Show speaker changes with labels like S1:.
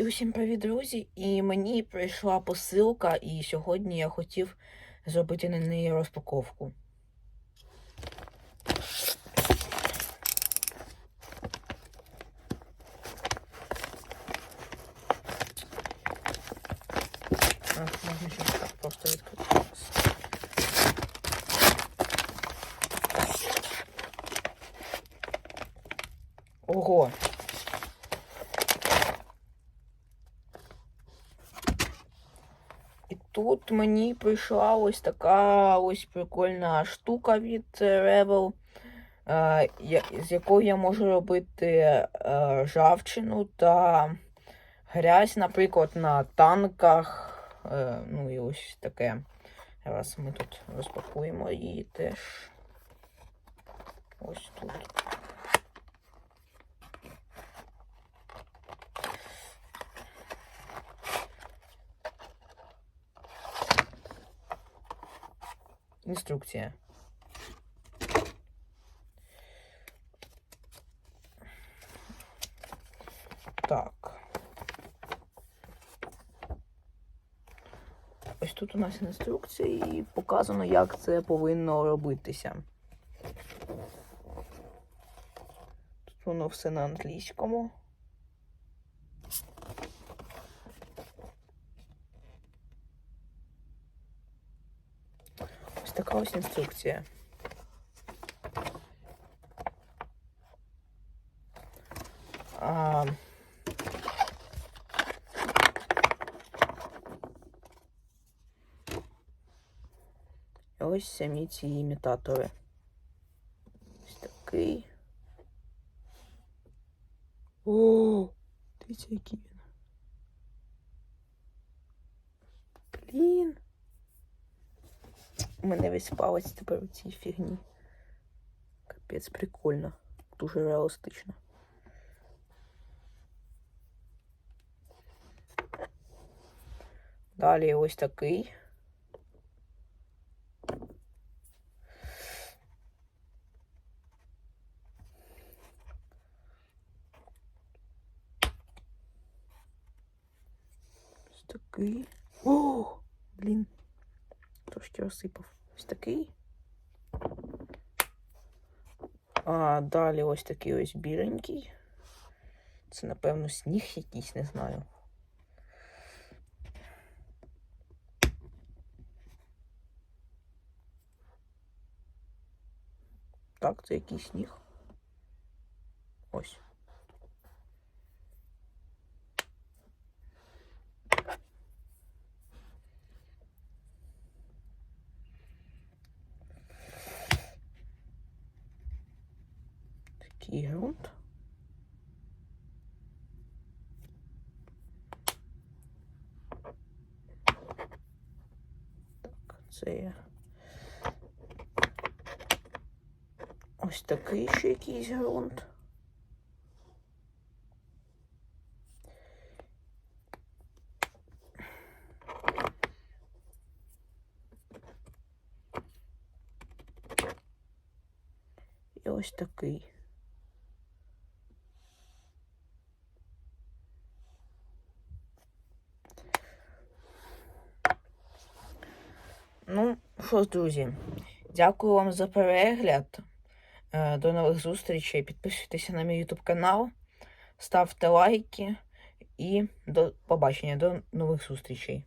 S1: І усім привіт, друзі! І мені прийшла посилка, і сьогодні я хотів зробити на неї розпаковку. Можна ще так просто відкрити. Ого! Тут мені прийшла ось така ось прикольна штука від Rebel, е, з якою я можу робити е, ржавчину та грязь, наприклад, на танках. Е, Ну і ось таке. Зараз ми тут розпакуємо її теж. Ось тут. Інструкція. Так. Ось тут у нас інструкція і показано, як це повинно робитися. Тут воно все на англійському. така ось інструкція. А... і Ось самі ці імітатори. Ось такий. О, дивіться, який він. Блін. У мене весь палець тепер у цій фігні. Капець, прикольно. Дуже реалістично. Далі ось такий. Ось такий. О, блін. Трошки розсипав. Ось такий. А далі ось такий ось біленький. Це, напевно, сніг якийсь, не знаю. Так, це якийсь сніг. Ось. Такий ґрунт. Так, це є. Ось такий ще якийсь ґрунт. І ось такий. Ну, що ж, друзі, дякую вам за перегляд. Е, До нових зустрічей. Підписуйтеся на мій YouTube канал, ставте лайки і до побачення, до нових зустрічей.